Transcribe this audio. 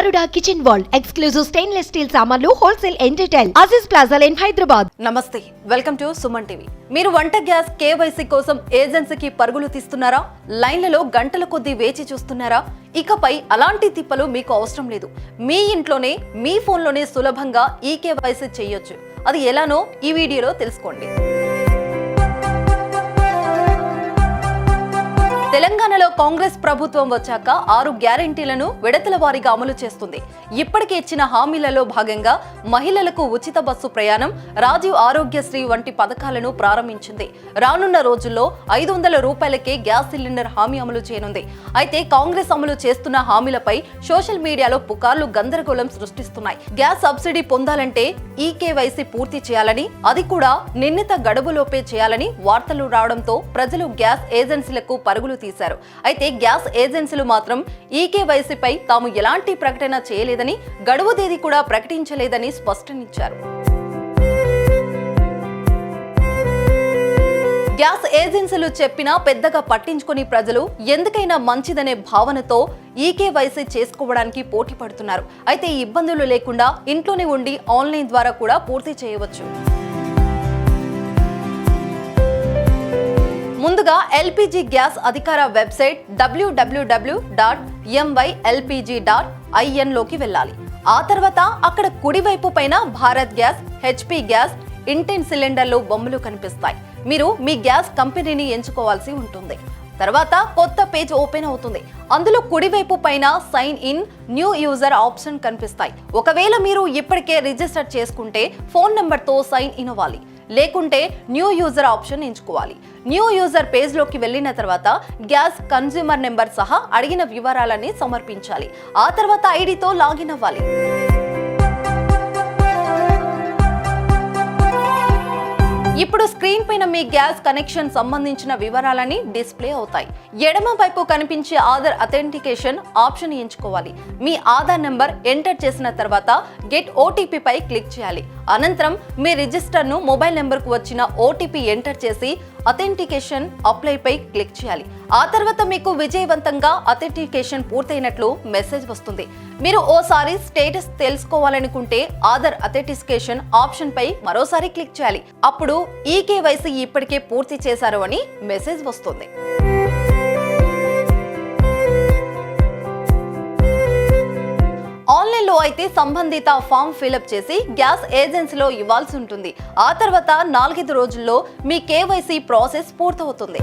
Garuda kitchen wall exclusive stainless steel సామాన్లు wholesale and retail Aziz plaza line Hyderabad నమస్తే welcome to Suman TV మీరు వంట gas KYC కోసం ఏజెన్సీకి పరుగులు తీస్తున్నారా? లైన్లలో గంటల కొద్దీ వేచి చూస్తున్నారా? ఇకపై అలాంటి తిప్పలు మీకు అవసరం లేదు. మీ ఇంట్లోనే మీ ఫోన్లోనే సులభంగా ఈ కేవైసీ చేయొచ్చు. అది ఎలానో ఈ వీడియోలో తెలుసుకోండి. తెలంగాణలో కాంగ్రెస్ ప్రభుత్వం వచ్చాక ఆరు గ్యారంటీలను విడతల వారీగా అమలు చేస్తుంది. ఇప్పటికే ఇచ్చిన హామీలలో భాగంగా మహిళలకు ఉచిత బస్సు ప్రయాణం రాజీవ్ ఆరోగ్యశ్రీ వంటి పథకాలను ప్రారంభించింది. రానున్న రోజుల్లో ఐదు వందల రూపాయలకే గ్యాస్ సిలిండర్ హామీ అమలు చేయనుంది. అయితే కాంగ్రెస్ అమలు చేస్తున్న హామీలపై సోషల్ మీడియాలో పుకార్లు గందరగోళం సృష్టిస్తున్నాయి. గ్యాస్ సబ్సిడీ పొందాలంటే ఈ కేవైసీ పూర్తి చేయాలని అది కూడా నిర్ణీత గడువులోపే చేయాలని వార్తలు రావడంతో ప్రజలు గ్యాస్ ఏజెన్సీలకు పరుగులు తీశారు. అయితే గ్యాస్ ఏజెన్సీలు మాత్రం ఈ తాము ఎలాంటి ప్రకటన చేయలేదని గడువు తేదీ కూడా ప్రకటించలేదని స్పష్టమిచ్చారు గ్యాస్ ఏజెన్సీలు చెప్పినా పెద్దగా పట్టించుకుని ప్రజలు ఎందుకైనా మంచిదనే భావనతో ఈకేవైసీ చేసుకోవడానికి పోటీ పడుతున్నారు అయితే ఇబ్బందులు లేకుండా ఇంట్లోనే ఉండి ఆన్లైన్ ద్వారా కూడా పూర్తి చేయవచ్చు. ముందుగా ఎల్పిజి గ్యాస్ అధికార website WWW dot my LPG dot ఐఎన్లోకి వెళ్ళాలి. ఆ తర్వాత అక్కడ కుడివైపు పైన Bharat gas HP gas Indane సిలిండర్లు బొమ్మలు కనిపిస్తాయి. మీరు మీ గ్యాస్ కంపెనీని ఎంచుకోవాల్సి ఉంటుంది. తర్వాత కొత్త పేజ్ ఓపెన్ అవుతుంది. అందులో కుడివైపు పైన sign in new user option కనిపిస్తాయి. ఒకవేళ మీరు ఇప్పటికే రిజిస్టర్ చేసుకుంటే ఫోన్ నెంబర్తో సైన్ ఇన్ అవ్వాలి. లేకుంటే న్యూ యూజర్ ఆప్షన్ ఎంచుకోవాలి. న్యూ యూజర్ పేజ్లోకి వెళ్ళిన తర్వాత గ్యాస్ కన్జ్యూమర్ నెంబర్ సహా అడిగిన వివరాలన్నీ సమర్పించాలి. ఆ తర్వాత ఐడితో లాగిన్ అవ్వాలి. ఇప్పుడు స్క్రీన్ పైన మీ గ్యాస్ కనెక్షన్ సంబంధించిన వివరాలని డిస్ప్లే అవుతాయి. ఎడమ వైపు కనిపించే ఆధార్ అథెంటికేషన్ ఆప్షన్ ఎంచుకోవాలి. మీ ఆధార్ నెంబర్ ఎంటర్ చేసిన తర్వాత గెట్ ఓటీపీ పై క్లిక్ చేయాలి. అనంతరం మీ రిజిస్టర్ను మొబైల్ నెంబర్కు వచ్చిన ఓటీపీ ఎంటర్ చేసి అథెంటికేషన్ అప్లైపై క్లిక్ చేయాలి. ఆ తర్వాత మీకు విజయవంతంగా అథెంటికేషన్ పూర్తయినట్లు మెసేజ్ వస్తుంది. మీరు ఓసారి స్టేటస్ తెలుసుకోవాలనుకుంటే ఆధార్ అథెంటికేషన్ ఆప్షన్ పై మరోసారి క్లిక్ చేయాలి. అప్పుడు ఈ కేవైసీ ఇప్పటికే పూర్తి చేశారు అని మెసేజ్ వస్తుంది. అయితే సంబంధిత ఫామ్ ఫిలప్ చేసి గ్యాస్ ఏజెన్సీలో ఇవ్వాల్సి ఉంటుంది. ఆ తర్వాత నాలుగైదు రోజుల్లో మీ కేవైసీ ప్రాసెస్ పూర్తవుతుంది.